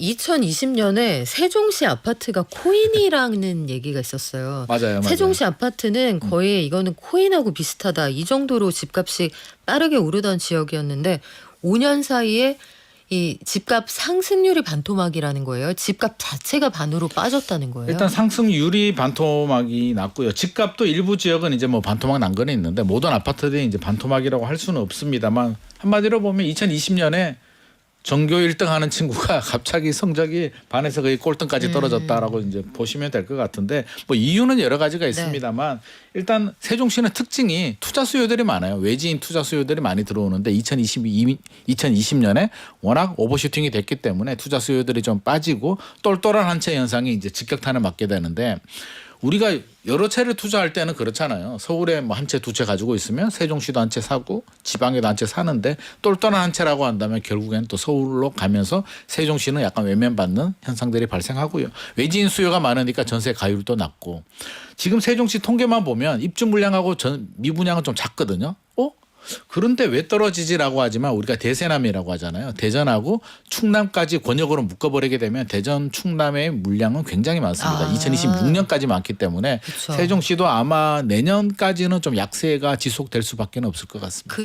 2020년에 세종시 아파트가 코인이라는 얘기가 있었어요. 맞아요, 맞아요. 음. 세종시 아파트는 거의 이거는 코인하고 비슷하다. 이 정도로 집값이 빠르게 오르던 지역이었는데 5년 사이에 이 집값 상승률이 반토막이라는 거예요. 집값 자체가 반으로 빠졌다는 거예요. 일단 상승률이 반토막이 났고요. 집값도 일부 지역은 이제 뭐 반토막 난 거는 있는데 모든 아파트들이 이제 반토막이라고 할 수는 없습니다만 한마디로 보면 2020년에 전교 1등 하는 친구가 갑자기 성적이 반에서 거의 꼴등까지 떨어졌다라고 이제 보시면 될 것 같은데 뭐 이유는 여러 가지가 있습니다만 일단 세종시는 특징이 투자 수요들이 많아요. 외지인 투자 수요들이 많이 들어오는데 2022 2020년에 워낙 오버슈팅이 됐기 때문에 투자 수요들이 좀 빠지고 똘똘한 한채 현상이 이제 직격탄을 맞게 되는데 우리가 여러 채를 투자할 때는 그렇잖아요. 서울에 뭐 한 채 두 채 가지고 있으면 세종시도 한 채 사고 지방에도 한 채 사는데 똘똘한 한 채라고 한다면 결국엔 또 서울로 가면서 세종시는 약간 외면받는 현상들이 발생하고요. 외지인 수요가 많으니까 전세 가율도 낮고 지금 세종시 통계만 보면 입주 물량하고 전 미분양은 좀 작거든요. 어? 그런데 왜 떨어지지라고 하지만 우리가 대세남이라고 하잖아요. 대전하고 충남까지 권역으로 묶어버리게 되면 대전 충남의 물량은 굉장히 많습니다. 아. 2026년까지 많기 때문에 그쵸. 세종시도 아마 내년까지는 좀 약세가 지속될 수밖에 없을 것 같습니다. 그